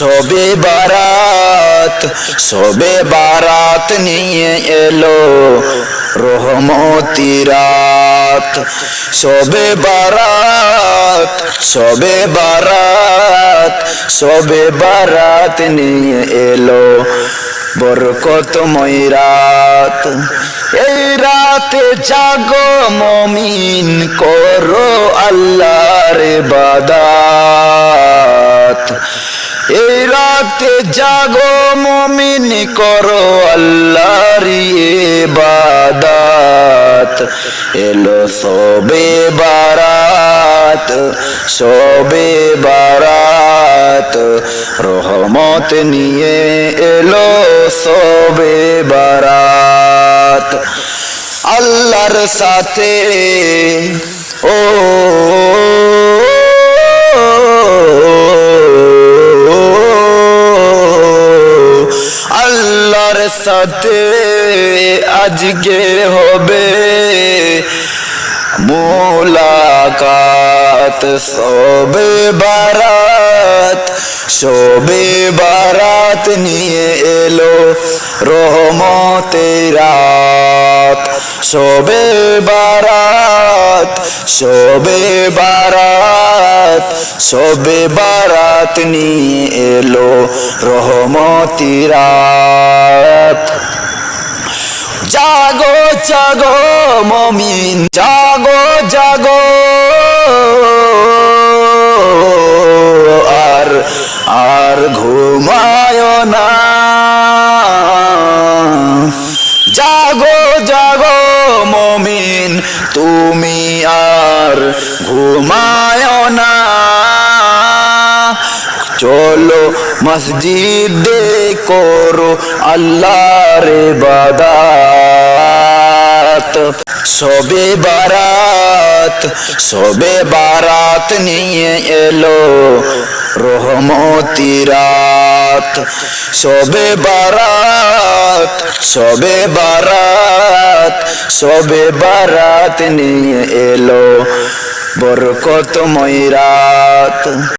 সবে বারাত সবে বারাত নিয়ে এলো রহমতি রাত। সবে বারাত সবে বারাত সবে বারাত নিয়ে এলো বরকতময় রাত এই রাতে জাগো মমিন, করো আল্লাহর বাদাত এই রাতে জাগো মমিন, করো আল্লাহর বাদাত এলো সবে বারাত সবে বারাত। রহমত নিয়ে এলো সবে বারাত। আল্লাহর সাথে ও সাথে আজকে হবে মোলাকাত সবে বারাত সবে বারাত নিয়ে এলো রহমতে রাত। সবে বারাত সবে বারাত সবে বারাত নিয়ে এলো রহমতি রাত। জাগো জাগো, মমিন, জাগো জাগো। আর আর ঘুমায় না। জাগো জাগো, মমিন, তুমি আর ঘুমায় না। চলো মসজিদে করো আল্লাহর বাদাত সবে বারাত সবে বারাত নিয়ে এলো রহমতি রাত। সবে বারাত সবে বারাত সবে বারাত নিয়ে এলো বরকতময় রাত।